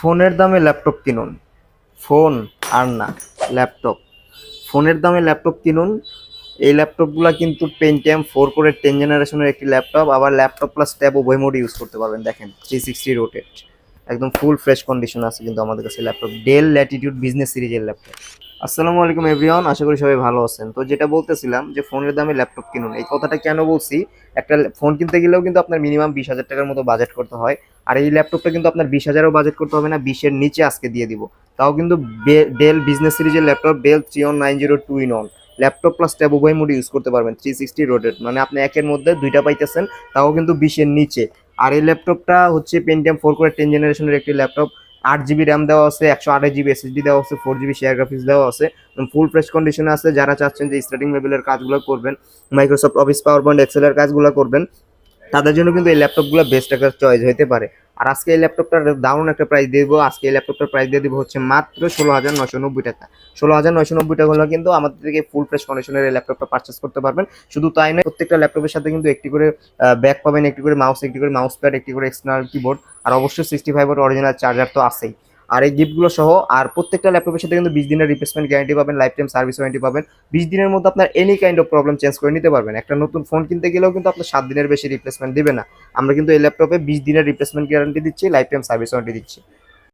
ফোনের দামে ল্যাপটপ কিনুন। ফোন আর না, ল্যাপটপ। ফোনের দামে ল্যাপটপ কিনুন। এই ল্যাপটপগুলো কিন্তু পেন্টিএম ফোর করে টেন জেনারেশনের একটি ল্যাপটপ, আবার ল্যাপটপ প্লাস ট্যাব উভয় মোড ইউজ করতে পারবেন। দেখেন থ্রি সিক্সটি রোটেট একদম ফুল ফ্রেশ কন্ডিশন আছে কিন্তু আমাদের কাছে ল্যাপটপ। ডেল ল্যাটিটিউড বিজনেস সিরিজের ল্যাপটপ। আসসালামু আলাইকুম এভরিওয়ান, আশা করি সবাই ভালো আছেন। তো যেটা বলতেছিলাম যে ফোনের দামে ল্যাপটপ কিনুন, এই কথাটা কেন বলছি? একটা ফোন কিনতে গেলেও কিন্তু আপনার মিনিমাম বিশ হাজার টাকার মতো বাজেট করতে হয়। আর এই ল্যাপটপটা কিন্তু আপনার বিশ হাজারও বাজেট করতে হবে না, বিশের নিচে আজকে দিয়ে দিব। তাও কিন্তু ডেল বিজনেস সিরিজের laptop Dell three one nine zero two in one laptop plus tab উভয় মোড ইউজ করতে পারবেন থ্রি সিক্সটি রোডেড মানে আপনি একের মধ্যে দুইটা পাইতেছেন, তাও কিন্তু বিশের নিচে। আর এই ল্যাপটপটা হচ্ছে পেন্টিএম ফোর করে টেন জেনারেশনের একটি ল্যাপটপ। আট জিবি র্যাম দেওয়া আছে, একশো আঠাশ জিবি এসএসডি দেওয়া আছে ফোর জিবি শেয়ার গ্রাফিক্স দেওয়া আছে ফুল ফ্রেশ কন্ডিশনে আছে, যারা চাচ্ছেন যে স্টার্টিং লেভেলের কাজগুলো করবেন মাইক্রোসফট অফিস পাওয়ার পয়েন্ট এক্সেলের কাজগুলো করবেন তাদের জন্য কিন্তু এই ল্যাপটপগুলো বেস্ট একটা চয়েস হতে পারে। আর আজকে এই ল্যাপটপটার দারুণ একটা প্রাইস দিয়ে দেবো। আজকে এই ল্যাপটপটার প্রাইস দিয়ে দেবো হচ্ছে মাত্র ষোলো হাজার নশো নব্বই টাকা। ষোলো হাজার নশো নব্বই টাকা হলে কিন্তু আমাদের থেকে ফুল ফ্রেশ কন্ডিশনের এই ল্যাপটপটা পারচেস করতে পারবেন। শুধু তাই নয়, প্রত্যেকটা ল্যাপটপের সাথে কিন্তু একটি করে ব্যাক পাবেন, একটি করে মাউস একটি করে মাউস প্যাড একটি করে এক্সটার্নাল কিবোর্ড আর অবশ্যই সিক্সটি ফাইভ অরিজিনাল চার্জার তো আছেই। আর এই গিফটগুলো সহ আর প্রত্যেকটা ল্যাপটপের সাথে কিন্তু বিশ দিনের রিপ্লেসমেন্ট গ্যারান্টি পাবেন লাইফ টাইম সার্ভিস ওয়ারেন্টি পাবেন। বিশ দিনের মধ্যে আপনার any kind of problem change করে নিতে পারবেন। একটা নতুন ফোন কিনতে গেলেও কিন্তু আপনার সাত দিনের বেশি রিপ্লেসমেন্ট দিবে না। আমরা কিন্তু এই ল্যাপটপে বিশ দিনের রিপ্লেসমেন্ট গ্যারান্টি দিচ্ছি লাইফ টাইম সার্ভিস ওয়ারেন্টি দিচ্ছি।